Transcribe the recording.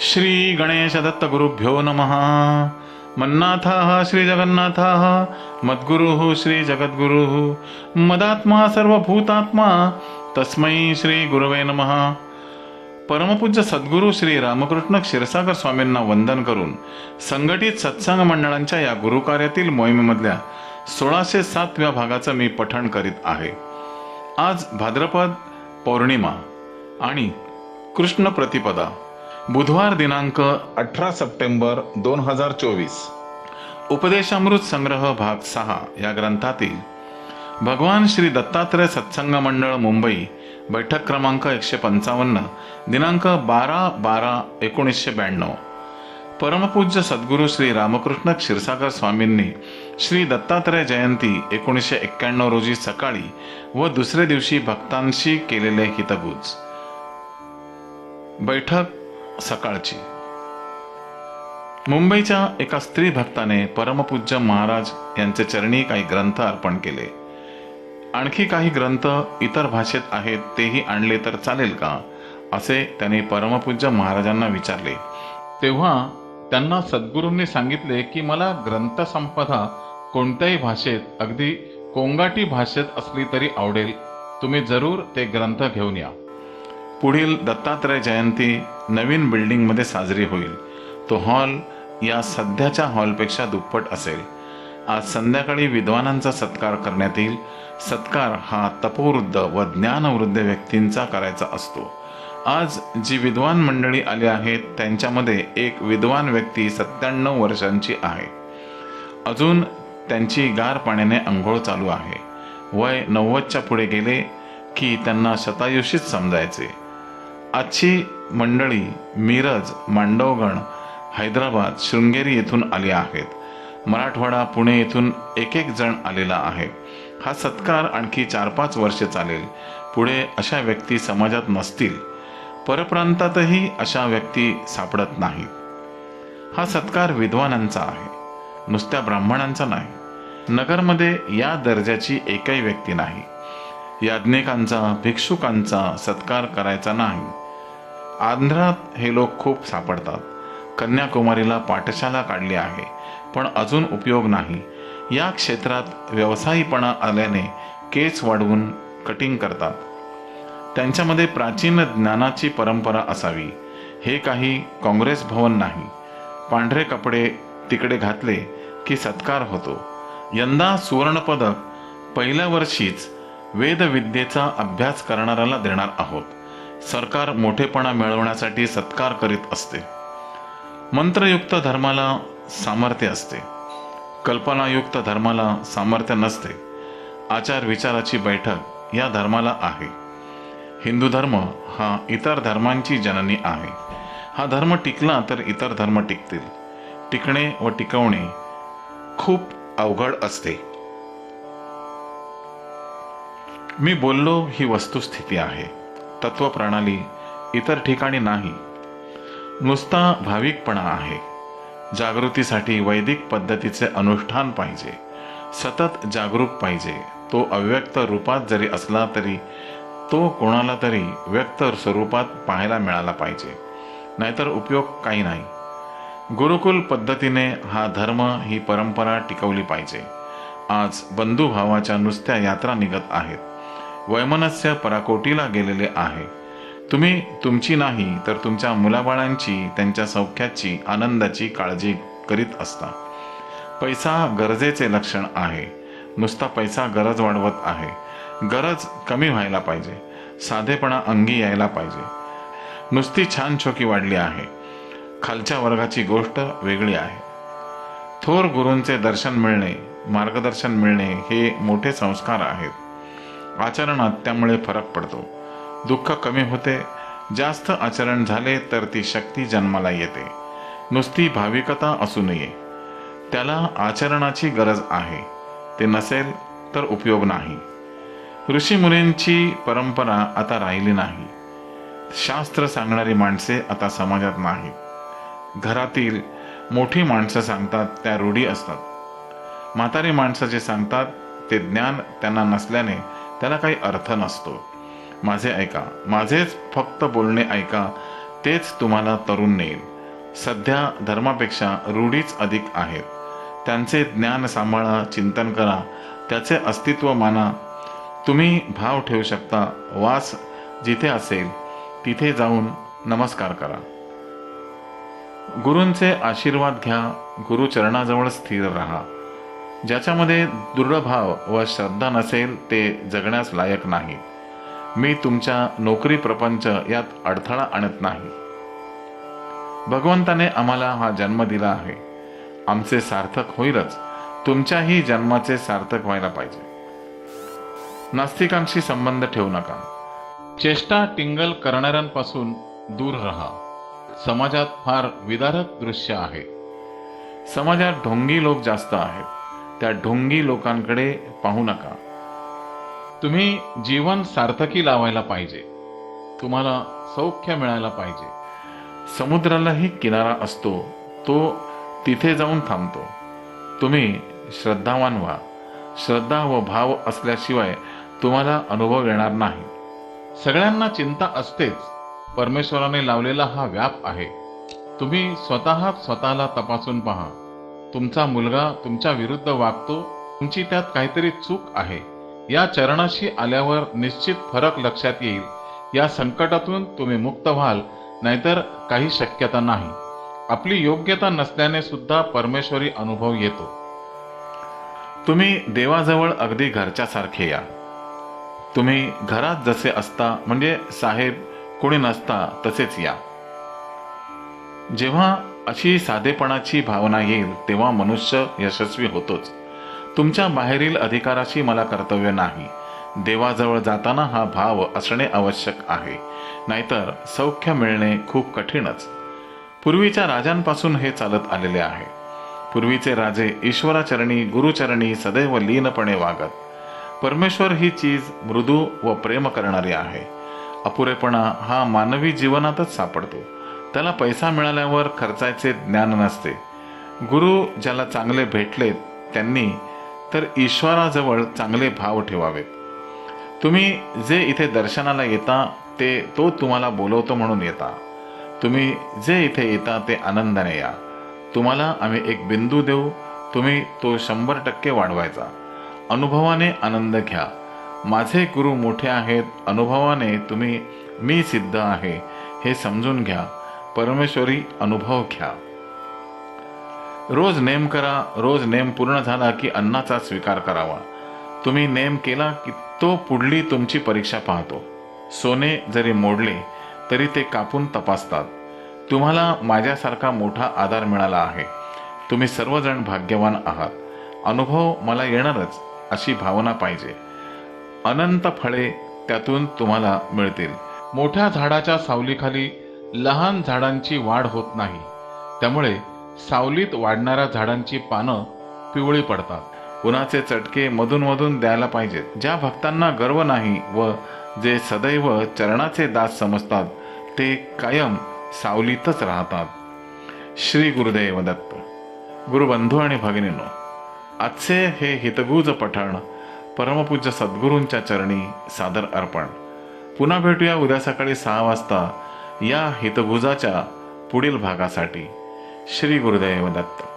श्री गणेश दत्त गुरुभ्यो नमः। मन्नाथः श्री जगन्नाथः मद्गुरुः श्री जगद्गुरुः मदात्मा सर्वभूतात्मा तस्मै श्री गुरवे नमः। परमपूज्य सद्गुरू श्री रामकृष्ण क्षीरसागर स्वामींना वंदन करून संघटित सत्संग मंडळांच्या या गुरुकार्यातील मोहिमेमधल्या सोळाशे सातव्या भागाचं मी पठण करीत आहे. आज भाद्रपद पौर्णिमा आणि कृष्ण प्रतिपदा बुधवार दिनांक अठरा सप्टेंबर दोन हजार चोवीस. उपदेशामृत संग्रह भाग सहा या ग्रंथातील भगवान श्री दत्तात्रय सत्संग मंडळ मुंबई बैठक क्रमांक एकशे पंचावन्न दिनांक बारा बारा एकोणीसशे ब्याण्णव. परमपूज्य सद्गुरू श्री रामकृष्ण क्षीरसागर स्वामींनी श्री दत्तात्रय जयंती एकोणीसशे एक्क्याण्णव रोजी सकाळी व दुसऱ्या दिवशी भक्तांशी केलेले हितगुज. बैठक सकाळची. मुंबईच्या एका स्त्री भक्ताने परमपूज्य महाराज यांचे चरणी काही ग्रंथ अर्पण केले. आणखी काही ग्रंथ इतर भाषेत आहेत तेही आणले तर चालेल का? असे त्यांनी परमपूज्य महाराजांना विचारले. तेव्हा त्यांना सद्गुरूंनी सांगितले की मला ग्रंथसंपदा कोणत्याही भाषेत अगदी कोंगाटी भाषेत असली तरी आवडेल. तुम्ही जरूर ते ग्रंथ घेऊन या. पुढील दत्तात्रय जयंती नवीन बिल्डिंगमध्ये साजरी होईल. तो हॉल या सध्याच्या हॉलपेक्षा दुप्पट असेल. आज संध्याकाळी विद्वानांचा सत्कार करण्यात येईल. सत्कार हा तपोवृद्ध व ज्ञानवृद्ध व्यक्तींचा करायचा असतो. आज जी विद्वान मंडळी आली आहेत त्यांच्यामध्ये एक विद्वान व्यक्ती सत्त्याण्णव वर्षांची आहे. अजून त्यांची गार पाण्याने आंघोळ चालू आहे. वय नव्वदच्या पुढे गेले की त्यांना शतायुषीच समजायचे. आजची मंडळी मिरज मांडवगण हैदराबाद शृंगेरी येथून आली आहेत. मराठवाडा पुणे येथून एक एक जण आलेला आहे. हा सत्कार आणखी चार पाच वर्षे चालेल. पुढे अशा व्यक्ती समाजात नसतील. परप्रांतातही अशा व्यक्ती सापडत नाहीत. हा सत्कार विद्वानांचा आहे. नुसत्या ब्राह्मणांचा नाही. नगरमध्ये या दर्जाची एकही व्यक्ती नाही. याज्ञिकांचा भिक्षुकांचा सत्कार करायचा नाही. आंध्रात हे लोक खूप सापडतात. कन्याकुमारीला पाठशाला काढली आहे पण अजून उपयोग नाही. या क्षेत्रात व्यवसायीपणा आल्याने केस वाढवून कटिंग करतात. त्यांच्यामध्ये प्राचीन ज्ञानाची परंपरा असावी. हे काही काँग्रेस भवन नाही. पांढरे कपडे तिकडे घातले की सत्कार होतो. यंदा सुवर्णपदक पहिल्या वर्षीच वेदविद्येचा अभ्यास करणाऱ्याला देणार आहोत. सरकार मोठेपणा मिळवण्यासाठी सत्कार करीत असते. मंत्रयुक्त धर्माला सामर्थ्य असते. कल्पनायुक्त धर्माला सामर्थ्य नसते. आचार विचाराची बैठक या धर्माला आहे. हिंदू धर्म हा इतर धर्मांची जननी आहे. हा धर्म टिकला तर इतर धर्म टिकतील. टिकणे व टिकवणे खूप अवघड असते. मी बोललो ही वस्तुस्थिती आहे. तत्वप्रणाली इतर ठिकाणी नाही. नुसता भाविकपणा आहे. जागृतीसाठी वैदिक पद्धतीचे अनुष्ठान पाहिजे. सतत जागरूक पाहिजे. तो अव्यक्त रूपात जरी असला तरी तो कोणाला तरी व्यक्त स्वरूपात पाहायला मिळाला पाहिजे. नाहीतर उपयोग काही नाही. गुरुकुल पद्धतीने हा धर्म ही परंपरा टिकवली पाहिजे. आज बंधुभावाच्या नुसत्या यात्रा निघत आहेत. वैमनस्य पराकोटीला गेलेले आहे. तुम्ही तुमची नाही तर तुमच्या मुलाबाळांची त्यांच्या सौख्याची आनंदाची काळजी करीत असता. पैसा गरजेचे लक्षण आहे. नुसता पैसा गरज वाढवत आहे. गरज कमी व्हायला पाहिजे. साधेपणा अंगी यायला पाहिजे. नुसती छान छोकी वाढली आहे. खालच्या वर्गाची गोष्ट वेगळी आहे. थोर गुरूंचे दर्शन मिळणे मार्गदर्शन मिळणे हे मोठे संस्कार आहेत. आचरणात त्यामुळे फरक पडतो. दुःख कमी होते. जास्त आचरण झाले तर ती शक्ती जन्माला येते. नुसती भाविकता असू नये. त्याला आचरणाची गरज आहे. ते नसेल तर उपयोग नाही. ऋषीमुनींची परंपरा आता राहिली नाही. शास्त्र सांगणारी माणसे आता समाजात नाहीत. घरातील मोठी माणसं सांगतात त्या रूढी असतात. म्हातारी माणसं जे सांगतात ते ज्ञान त्यांना नसल्याने त्याला काही अर्थ नसतो. माझे ऐका माझेच फक्त बोलणे ऐका तेच तुम्हाला तरुण नेईल. सध्या धर्मापेक्षा रूढीच अधिक आहेत. त्यांचे ज्ञान सांभाळा चिंतन करा त्याचे अस्तित्व माना. तुम्ही भाव ठेवू शकता वास जिथे असेल तिथे जाऊन नमस्कार करा. गुरूंचे आशीर्वाद घ्या गुरुचरणाजवळ स्थिर राहा. ज्याच्यामध्ये दृढभाव व श्रद्धा नसेल ते जगण्यास लायक नाही. मी तुमच्या नोकरी प्रपंच यात अडथळा आणत नाही. भगवंताने आम्हाला हा जन्म दिला आहे. आमचे सार्थक होईलच. तुमच्याही जन्माचे सार्थक व्हायला पाहिजे. नास्तिकांशी संबंध ठेवू नका. चेष्टा टिंगल करणाऱ्यांपासून दूर राहा. समाजात फार विदारक दृश्य आहे. समाजात ढोंगी लोक जास्त आहेत. त्या ढोंगी लोकांकडे पाहू नका. तुम्ही जीवन सार्थकी लावायला पाहिजे. तुम्हाला सौख्य मिळायला पाहिजे. समुद्रालाही किनारा असतो तो तिथे जाऊन थांबतो. तुम्ही श्रद्धावान व्हा. श्रद्धा व भाव असल्याशिवाय तुम्हाला अनुभव येणार नाही. सगळ्यांना चिंता असतेच. परमेश्वराने लावलेला हा व्याप आहे. तुम्ही स्वतः स्वतःला तपासून पहा. तुमचा मुलगा तुमच्या विरुद्ध वागतो तुमची त्यात काहीतरी चूक आहे. या चरणाशी आल्यावर निश्चित फरक लक्षात येईल. या संकटातून तुम्ही मुक्त व्हाल नाहीतर काही शक्यता नाही. आपली योग्यता नसल्याने सुद्धा परमेश्वरी अनुभव येतो. तुम्ही देवाजवळ अगदी घरच्यासारखे या. तुम्ही घरात जसे असता म्हणजे साहेब कोणी नसता तसेच या. जेव्हा अशी साधेपणाची भावना येईल तेव्हा मनुष्य यशस्वी होतोच. तुमच्या बाहेरील अधिकाराशी मला कर्तव्य नाही. देवाजवळ जाताना हा भाव असणे आवश्यक आहे. नाहीतर सौख्य मिळणे खूप कठीणच. पूर्वीच्या राजांपासून हे चालत आलेले आहे. पूर्वीचे राजे ईश्वराचरणी गुरुचरणी सदैव लीनपणे वागत. परमेश्वर ही चीज मृदू व प्रेम करणारी आहे. अपुरेपणा हा मानवी जीवनातच सापडतो. त्याला पैसा मिळाल्यावर खर्चायचे ज्ञान नसते. गुरु ज्याला चांगले भेटलेत त्यांनी तर ईश्वराजवळ चांगले भाव ठेवावेत. तुम्ही जे इथे दर्शनाला येता ते तो तुम्हाला बोलवतो म्हणून येता. तुम्ही जे इथे येता ते आनंदाने या. तुम्हाला आम्ही एक बिंदू देऊ तुम्ही तो शंभर टक्के वाढवायचा. अनुभवाने आनंद घ्या. माझे गुरु मोठे आहेत अनुभवाने तुम्ही मी सिद्ध आहे हे समजून घ्या. परमेश्वरी अनुभव घ्या. रोज नेम करा रोज नेम पूर्ण झाला की अन्नाचा स्वीकार करावा. तुम्ही नेम केला की तो पुढली तुमची परीक्षा पाहतो. सोने जरी मोडले तरी ते कापून तपासतात. तुम्हाला माझ्यासारखा मोठा आधार मिळाला आहे. तुम्ही सर्वजण भाग्यवान आहात. अनुभव मला येणारच अशी भावना पाहिजे. अनंत फळे त्यातून तुम्हाला मिळतील. मोठ्या झाडाच्या सावलीखाली लहान झाडांची वाढ होत नाही. त्यामुळे सावलीत वाढणाऱ्या झाडांची पानं पिवळी पडतात. उन्हाचे चटके मधून मधून द्यायला पाहिजेत. ज्या भक्तांना गर्व नाही व जे सदैव चरणाचे दास समजतात ते कायम सावलीतच राहतात. श्री गुरुदेव दत्त. गुरुबंधू आणि भगिनींनो आजचे हे हितगुज पठण परमपूज्य सद्गुरूंच्या चरणी सादर अर्पण. पुन्हा भेटूया उद्या सकाळी सहा वाजता या हितभुजाच्या पुढील भागासाठी श्री गुरुदैव दत्त.